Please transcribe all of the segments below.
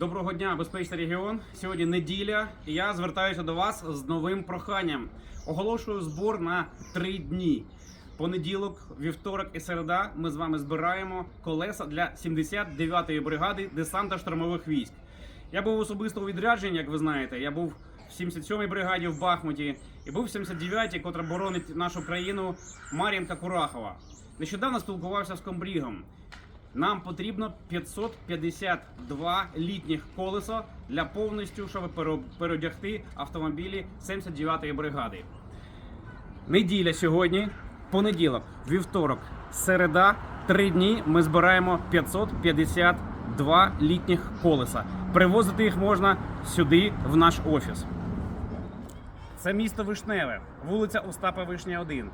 Доброго дня, безпечний регіон. Сьогодні неділя, і я звертаюся до вас з новим проханням. Оголошую збор на три дні. Понеділок, вівторок і середа ми з вами збираємо колеса для 79-ї бригади десанта штурмових військ. Я був особисто у відрядженні, як ви знаєте. Я був в 77-й бригаді в Бахмуті і був в 79-й, котра боронить нашу країну Мар'їнка Курахова. Нещодавно спілкувався з комбрігом. Нам потрібно 552 літніх колеса для повністю, щоб переодягти автомобілі 79-ї бригади. Неділя сьогодні, понеділок, вівторок, середа, три дні ми збираємо 552 літніх колеса. Привозити їх можна сюди, в наш офіс. Це місто Вишневе, вулиця Остапа Вишня 1.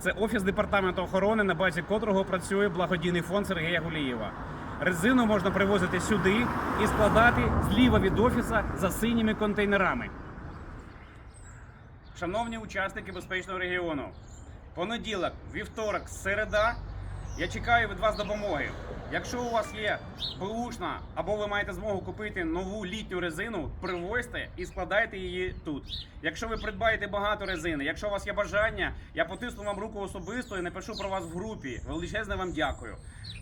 Це офіс департаменту охорони, на базі котрого працює благодійний фонд Сергія Гулієва. Резину можна привозити сюди і складати зліва від офіса за синіми контейнерами. Шановні учасники безпечного регіону, понеділок, вівторок, середа. Я чекаю від вас допомоги. Якщо у вас є бушна або ви маєте змогу купити нову літню резину, привозьте і складайте її тут. Якщо ви придбаєте багато резини, якщо у вас є бажання, я потисну вам руку особисто і напишу про вас в групі. Величезне вам дякую.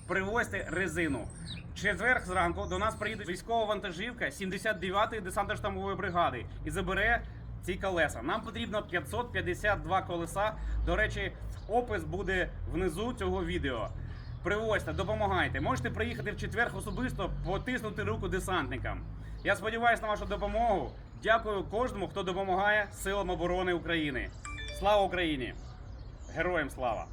Привозьте резину. Четверг зранку до нас приїде військова вантажівка 79-ї десантно-штамової бригади і забере ці колеса. Нам потрібно 552 колеса. До речі, опис буде внизу цього відео. Привозьте, допомагайте. Можете приїхати в четвер особисто, потиснути руку десантникам. Я сподіваюся на вашу допомогу. Дякую кожному, хто допомагає силам оборони України. Слава Україні! Героям слава!